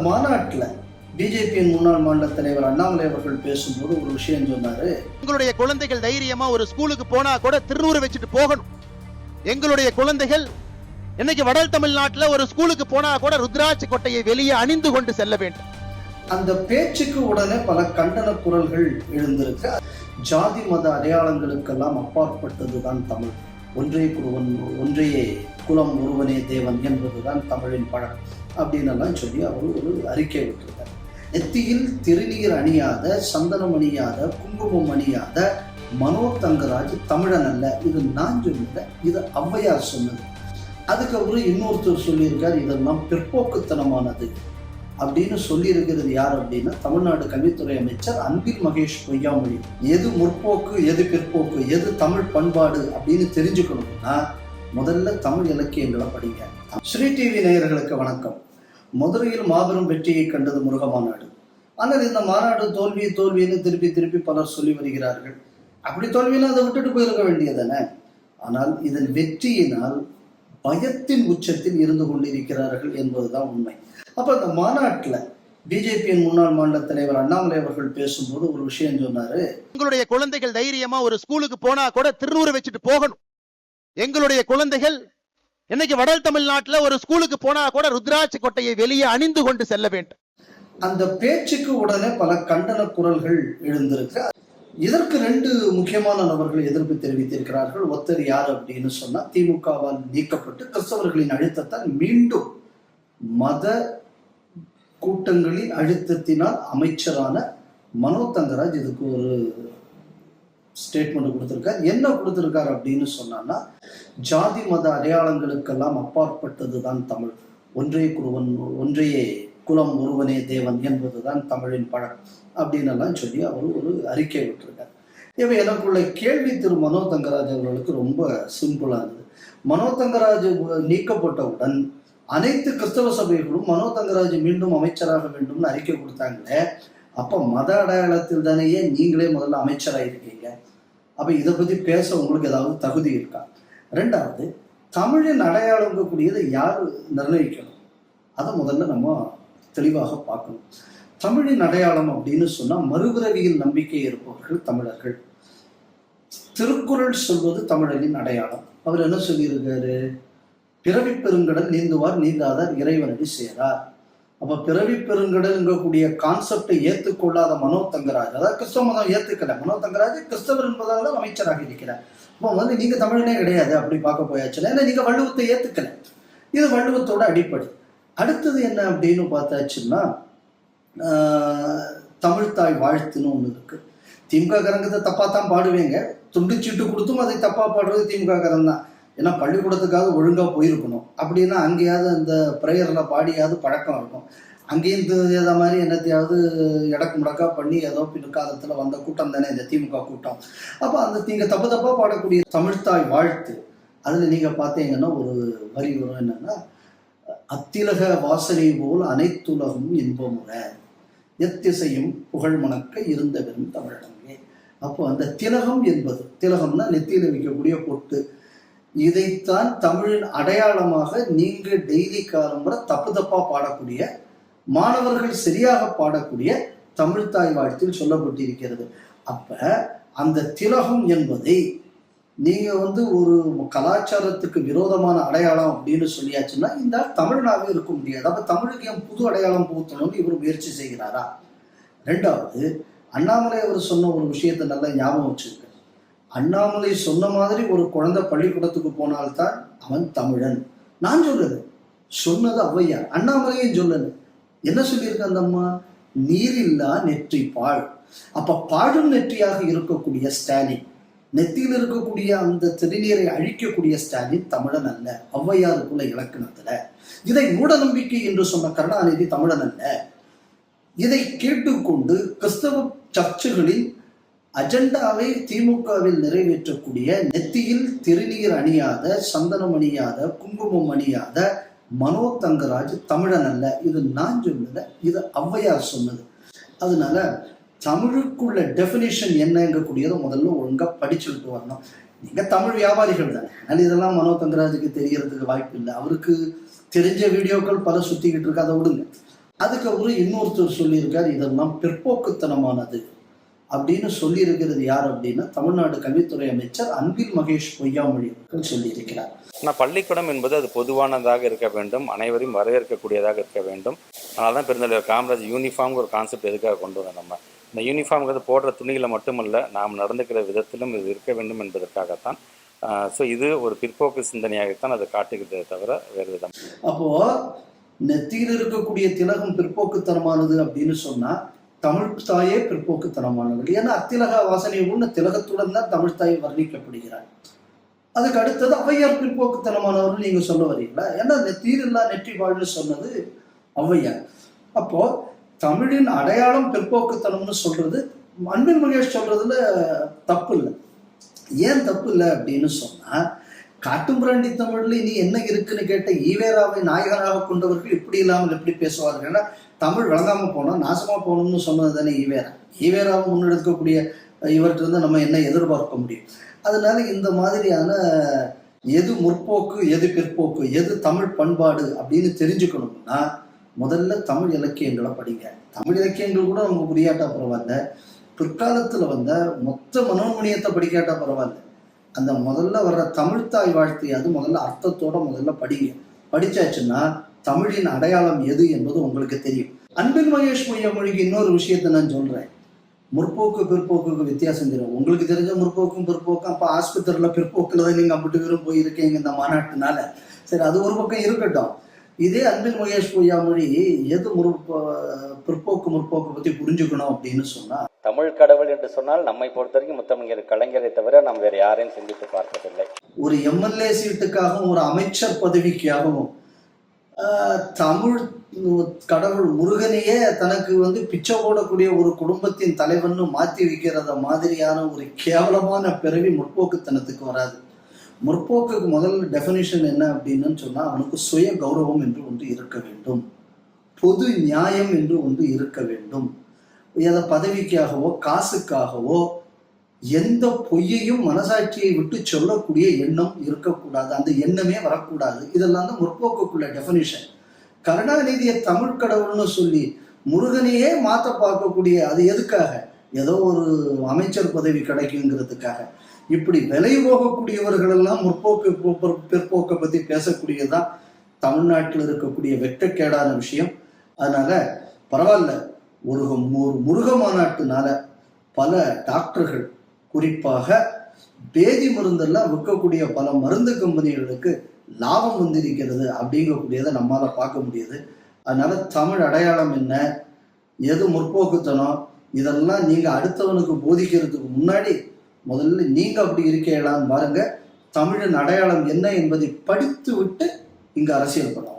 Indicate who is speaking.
Speaker 1: மாநாட்டில் பிஜேபியின் முன்னாள் மாநில தலைவர் அண்ணாமலை அவர்கள் பேசும்போது ஒரு விஷயம் சொன்னாரு.
Speaker 2: எங்களுடைய குழந்தைகள் தைரியமா ஒரு ஸ்கூலுக்கு போனா கூட திருநூறு வச்சுட்டு போகணும். எங்களுடைய குழந்தைகள் இன்னைக்கு வட தமிழ்நாட்டுல ஒரு ஸ்கூலுக்கு போனா கூட ருத்ராட்சி கொட்டையை வெளியே அணிந்து கொண்டு செல்ல வேண்டும்.
Speaker 1: அந்த பேச்சுக்கு உடனே பல கண்டன குரல்கள் எழுந்திருக்கு. ஜாதி மத அடையாளங்களுக்கெல்லாம் அப்பாற்பட்டதுதான் தமிழ். ஒன்றே குருவன் ஒன்றையே குலம் ஒருவனே தேவன் என்பதுதான் தமிழின் பழம் அப்படின்னெல்லாம் சொல்லி அவர் ஒரு அறிக்கை விட்டுருக்கார். நெத்தியில் திருநீர் அணியாத சந்தனம் அணியாத குங்குமம் அணியாத மனோ தங்கராஜ் தமிழன் அல்ல. இது நான் சொல்லல இது ஔவையார் சொன்னது. அதுக்கப்புறம் இன்னொருத்தர் சொல்லியிருக்கார் இதெல்லாம் பிற்போக்குத்தனமானது அப்படின்னு சொல்லியிருக்கிறது யார் அப்படின்னா தமிழ்நாடு கல்வித்துறை அமைச்சர் அன்பில் மகேஷ் பொய்யாமொழி. எது முற்போக்கு எது பிற்போக்கு எது தமிழ் பண்பாடு அப்படின்னு தெரிஞ்சுக்கணும்னா முதல்ல தமிழ் இலக்கியங்களை படிங்க. ஸ்ரீ டிவி நேயர்களுக்கு வணக்கம். மதுரையில் மாபெரும் வெற்றியை கண்டது முருக மாநாடு. ஆனால் இந்த மாநாடு தோல்வி தோல்வின்னு திருப்பி திருப்பி பலர் சொல்லி வருகிறார்கள். அப்படி தோல்வினா அதை விட்டுட்டு போயிருக்க வேண்டியதானே ஆனால் இதன் வெற்றியினால் பயத்தின் உச்சத்தில் இருந்து கொண்டிருக்கிறார்கள் என்பதுதான் உண்மை. அப்ப இந்த மாநாட்டில் பிஜேபியின் முன்னாள் மாநில தலைவர் அண்ணாமலை அவர்கள் பேசும்போது ஒரு விஷயம் சொன்னாரு.
Speaker 2: எங்களுடைய குழந்தைகள் தைரியமா ஒரு ஸ்கூலுக்கு போனா கூட திருநூறு வச்சுட்டு போகணும். எங்களுடைய குழந்தைகள் இன்னைக்கு வட தமிழ்நாட்டுல ஒரு ஸ்கூலுக்கு போனா கூட ருத்ராட்சி கொட்டையை வெளியே அணிந்து கொண்டு செல்ல வேண்டும்.
Speaker 1: அந்த பேச்சுக்கு உடனே பல கண்டன குரல்கள் எழுந்திருக்கு. இதற்கு ரெண்டு முக்கியமான நபர்கள் எதிர்ப்பு தெரிவித்திருக்கிறார்கள். ஒருத்தர் யார் அப்படின்னு சொன்னா திமுகவால் நீக்கப்பட்டு கிறிஸ்தவர்களின் அழுத்தத்தால் மீண்டும் மத கூட்டங்களின் அழுத்தத்தினால் அமைச்சரான மனோ தங்கராஜ் இதுக்கு ஒரு ஸ்டேட்மெண்ட் கொடுத்துருக்கார். என்ன கொடுத்துருக்கார் அப்படின்னு சொன்னான்னா ஜாதி மத அடையாளங்களுக்கெல்லாம் அப்பாற்பட்டதுதான் தமிழ். ஒன்றே குருவன் ஒன்றையே குலம் ஒருவனே தேவன் என்பதுதான் தமிழின் பழம் அப்படின்னு எல்லாம் சொல்லி அவர் ஒரு அறிக்கை விட்டுருக்கார். இவை எனக்குள்ள கேள்வி திரு மனோ தங்கராஜ் அவர்களுக்கு ரொம்ப சிம்பிளானது மனோ தங்கராஜ் நீக்கப்பட்டவுடன் அனைத்து கிறிஸ்தவ சபைகளும் மனோ தங்கராஜ் மீண்டும் அமைச்சராக வேண்டும்னு அறிக்கை கொடுத்தாங்களே அப்ப மத அடையாளத்தில் தானேயே நீங்களே முதல்ல அமைச்சராக இருக்கீங்க அப்ப இதை பத்தி பேச உங்களுக்கு ஏதாவது தகுதி இருக்கா? ரெண்டாவது தமிழின் அடையாளங்கக்கூடியதை யார் நிர்ணயிக்கணும்? அதை முதல்ல நம்ம தெளிவாக பார்க்கணும். தமிழின் அடையாளம் அப்படின்னு சொன்னா மறுபிறவியில் நம்பிக்கை இருப்பவர்கள் தமிழர்கள். திருக்குறள் சொல்வது தமிழனின் அடையாளம். அவர் என்ன சொல்லியிருக்காரு? பிறவி பெருங்கடல் நீந்துவார் நீந்தாதார் இறைவனடி சேரார். அப்ப பிறவி பெருங்கடல்ங்கக்கூடிய கான்செப்டை ஏற்றுக்கொள்ளாத மனோ தங்கராஜ். அதாவது கிறிஸ்தவ மதம் ஏத்துக்கல. மனோ தங்கராஜ் கிறிஸ்தவர் என்பதால் தான் அமைச்சராக இருக்கிறார். இப்போ வந்து நீங்க தமிழனே கிடையாது அப்படி பார்க்க போயாச்சுன்னா ஏன்னா நீங்க வள்ளுவத்தை ஏத்துக்கல. இது வள்ளுவத்தோட அடிப்படை. அடுத்தது என்ன அப்படின்னு பார்த்தாச்சுன்னா ஆஹ், தமிழ்த்தாய் வாழ்த்துன்னு ஒன்று இருக்கு. திமுக கரங்கத்தை தப்பா தான் பாடுவீங்க. துண்டு சீட்டு கொடுத்தும் அதை தப்பா பாடுறது திமுக கரம் தான். ஏன்னா பள்ளிக்கூடத்துக்காவது ஒழுங்காக போயிருக்கணும். அப்படின்னா அங்கேயாவது அந்த ப்ரேயரில் பாடியாவது பழக்கம் இருக்கும். அங்கேயும் ஏதா இதை மாதிரி என்னத்தையாவது இடக்கு முடக்கா பண்ணி ஏதோ பிற்காலத்தில் வந்த கூட்டம் தானே இந்த திமுக கூட்டம். அப்போ அந்த நீங்கள் தப்பு தப்பாக பாடக்கூடிய தமிழ்த்தாய் வாழ்த்து. அதில் நீங்கள் பார்த்தீங்கன்னா ஒரு வரி வரும் என்னன்னா அத்திலக வாசனை போல் அனைத்துலகமும் இன்பமுறை. எத்திசையும் புகழ் மணக்க இருந்த வெறும் தமிழகமே. அப்போ அந்த திலகம் என்பது திலகம்னா நெத்தியில் வைக்கக்கூடிய பொட்டு. இதைத்தான் தமிழின் அடையாளமாக நீங்க டெய்லி காலம்புற தப்பு தப்பா பாடக்கூடிய மாணவர்கள் சரியாக பாடக்கூடிய தமிழ் தாய் வாழ்த்தில் சொல்லப்பட்டிருக்கிறது. அப்ப அந்த திலகம் என்பதை நீங்க வந்து ஒரு கலாச்சாரத்துக்கு விரோதமான அடையாளம் அப்படின்னு சொல்லியாச்சுன்னா இந்த ஆள் இருக்க முடியாது. அப்ப தமிழுக்கு ஏன் புது அடையாளம் புகுத்தணும்னு இவர் முயற்சி செய்கிறாரா? ரெண்டாவது அண்ணாமலை அவர் சொன்ன ஒரு விஷயத்தை நல்லா ஞாபகம் வச்சிருக்க அண்ணாமலை சொன்ன மாதிரி ஒரு குழந்தை பள்ளிக்கூடத்துக்கு போனால்தான் அவன் தமிழன். நான் சொல்றது சொன்னது ஔவையார். அண்ணாமலையும் சொல்லல. என்ன சொல்லியிருக்க அந்த அம்மா? நீரில்லா நெற்றி பாழ். அப்ப பாழும் நெற்றியாக இருக்கக்கூடிய ஸ்டாலின் நெத்தியில் இருக்கக்கூடிய அந்த திருநீரை அழிக்கக்கூடிய ஸ்டாலின் தமிழன் அல்ல. ஔவையாருக்குள்ள இலக்கணத்துல. இதை மூட நம்பிக்கை என்று சொன்ன கருணாநிதி தமிழன் அல்ல. இதை கேட்டுக்கொண்டு கிறிஸ்தவ சர்ச்சுகளின் அஜெண்டாவை திமுகவில் நிறைவேற்றக்கூடிய நெத்தியில் திருநீர் அணியாத சந்தனம் அணியாத குங்குமம் அணியாத மனோ தங்கராஜ் தமிழன் அல்ல. இது நான் சொல்லல இது ஔவையார் சொன்னது. அதனால தமிழுக்குள்ள டெஃபினேஷன் என்னங்கக்கூடியதை முதல்ல ஒழுங்கா படிச்சுட்டு வரணும். நீங்க தமிழ் வியாபாரிகள் தானே. ஆனால் இதெல்லாம் மனோ தங்கராஜுக்கு தெரியறதுக்கு வாய்ப்பு இல்லை. அவருக்கு தெரிஞ்ச வீடியோக்கள் பல சுத்திக்கிட்டு இருக்கு அதை விடுங்க. அதுக்கப்புறம் இன்னொருத்தர் சொல்லியிருக்கார் இதெல்லாம் பிற்போக்குத்தனமானது. அப்படின்னு சொல்லியிருக்கிறது யார் அப்படின்னா தமிழ்நாடு கல்வித்துறை அமைச்சர் அன்பில் மகேஷ் பொய்யாமொழி அவர்கள் சொல்லியிருக்கிறார்.
Speaker 3: ஆனால் பள்ளிக்கூடம் என்பது அது பொதுவானதாக இருக்க வேண்டும் அனைவரையும் வரவேற்கக்கூடியதாக இருக்க வேண்டும். அதனால தான் பெருந்தலைவர் காமராஜ் யூனிஃபார்ம் ஒரு கான்செப்ட் எதுக்காக கொண்டு வந்தோம் நம்ம. இந்த யூனிஃபார்ம்ங்கிறது போடுற துணிகளை மட்டுமல்ல நாம் நடந்துக்கிற விதத்திலும் இது இருக்க வேண்டும் என்பதற்காகத்தான். ஸோ இது ஒரு பிற்போக்கு சிந்தனையாகத்தான் அதை காட்டுகிறதே தவிர வேறு விதம்.
Speaker 1: அப்போ நெத்தியில் இருக்கக்கூடிய திலகம் பிற்போக்குத்தனமானது அப்படின்னு சொன்னா தமிழ் தாயே பிற்போக்குத்தனமானது ஏன்னா அத்திலக வாசனை உள்ள திலகத்துடன் தான் தமிழ் தாய் வர்ணிக்கப்படுகிறார் அதுக்கு அடுத்தது ஔவையார் பிற்போக்குத்தனமானவர்கள் நீங்க சொல்ல வரீங்களா? ஏன்னா நெத்தியில் இல்லா நெற்றி வாழ்னு சொன்னது ஔவையார் அப்போ தமிழின் அடையாளம் பிற்போக்குத்தனம்னு சொல்றது அன்பின் மகேஷ் சொல்றதுல தப்பு இல்லை ஏன் தப்பு இல்லை அப்படின்னு சொன்னா காட்டும்பிராண்டி தமிழ்ல இனி என்ன இருக்குன்னு கேட்ட ஈவேராவை நாயகராக கொண்டவர்கள் இப்படி இல்லாமல் எப்படி பேசுவார்கள்? ஏன்னா தமிழ் வழங்காம போனோம் நாசமா போகணும்னு சொன்னது தானே ஈவேரா. ஈவேராவை முன்னெடுக்கக்கூடிய இவர்கிட்ட இருந்து நம்ம என்ன எதிர்பார்க்க முடியும்? அதனால இந்த மாதிரியான எது முற்போக்கு எது பிற்போக்கு எது தமிழ் பண்பாடு அப்படின்னு தெரிஞ்சுக்கணும்னா முதல்ல தமிழ் இலக்கியங்களை படிங்க. தமிழ் இலக்கியங்கள் கூட நமக்கு புரியாட்டா பரவாயில்ல. பிற்காலத்துல வந்த மொத்த மனோமணியத்தை படிக்காட்டா பரவாயில்ல. அந்த முதல்ல வர்ற தமிழ்த்தாய் வாழ்த்தையாவது முதல்ல அர்த்தத்தோட முதல்ல படிங்க. படிச்சாச்சுன்னா தமிழின் அடையாளம் எது என்பது உங்களுக்கு தெரியும். அன்பில் மகேஷ் பொய்யாமொழிக்கு இன்னொரு விஷயத்தை நான் சொல்றேன். முற்போக்கு பிற்போக்குக்கு வித்தியாசம் தெரியும். உங்களுக்கு தெரிஞ்ச முற்போக்கும் பிற்போக்கும் அப்போ ஆஸ்பத்திரியில் பிற்போக்கில் தான் நீங்கள் அம்பிட்டு பேரும் போயிருக்கீங்க இந்த மாநாட்டுனால. சரி அது ஒரு பக்கம் இருக்கட்டும். இதே அன்பில் மகேஷ் பொய்யாமொழி எது முற்போ பிற்போக்கு முற்போக்கு பற்றி புரிஞ்சுக்கணும் அப்படின்னு சொன்னா?
Speaker 4: தமிழ் கடவுள் என்று சொன்னால் நம்மை பொறுத்த வரைக்கும் முத்தமிழர் கலைஞரை தவிர நாம் வேறு யாரையும் சிந்தித்து பார்ப்பதில்லை.
Speaker 1: ஒரு எம்எல்ஏ சீட்டுக்காகவும் ஒரு அமைச்சர் பதவிக்காகவும் தமிழ் கடவுள் முருகனையே தனக்கு வந்து பிச்சை போடக்கூடிய ஒரு குடும்பத்தின் தலைவன்னு மாற்றி வைக்கிறத மாதிரியான ஒரு கேவலமான பிறவி முற்போக்குத்தனத்துக்கு வராது. முற்போக்குக்கு முதல் டெஃபினிஷன் என்ன அப்படின்னு சொன்னா அவனுக்கு சுய கௌரவம் என்று ஒன்று இருக்க வேண்டும். பொது நியாயம் என்று ஒன்று இருக்க வேண்டும். எதை பதவிக்காகவோ காசுக்காகவோ எந்த பொய்யையும் மனசாட்சியை விட்டு சொல்லக்கூடிய எண்ணம் இருக்கக்கூடாது. அந்த எண்ணமே வரக்கூடாது. இதெல்லாம் தான் முற்போக்குக்குள்ள டெஃபினிஷன் கருணாநிதியை தமிழ் கடவுள்னு சொல்லி முருகனையே மாத்த பார்க்கக்கூடிய அது எதுக்காக? ஏதோ ஒரு அமைச்சர் பதவி கிடைக்குங்கிறதுக்காக. இப்படி விலை போகக்கூடியவர்கள் எல்லாம் முற்போக்கு பிற்போக்கை பத்தி பேசக்கூடியதுதான் தமிழ்நாட்டில் இருக்கக்கூடிய வெட்டக்கேடான விஷயம். அதனால பரவாயில்ல. ஒரு ஒரு முருக மாநாட்டுனால பல டாக்டர்கள் குறிப்பாக பேதி மருந்தெல்லாம் விற்கக்கூடிய பல மருந்து கம்பெனிகளுக்கு லாபம் வந்திருக்கிறது அப்படிங்கக்கூடியதை நம்மளால் பார்க்க முடியுது. அதனால தமிழ் அடையாளம் என்ன? எது முற்போக்குத்தனம்? இதெல்லாம் நீங்கள் அடுத்தவனுக்கு போதிக்கிறதுக்கு முன்னாடி முதல்ல நீங்கள் அப்படி இருக்கலான்னு பாருங்க. தமிழின் அடையாளம் என்ன என்பதை படித்து விட்டு இங்கே அரசியல் பண்ணலாம்.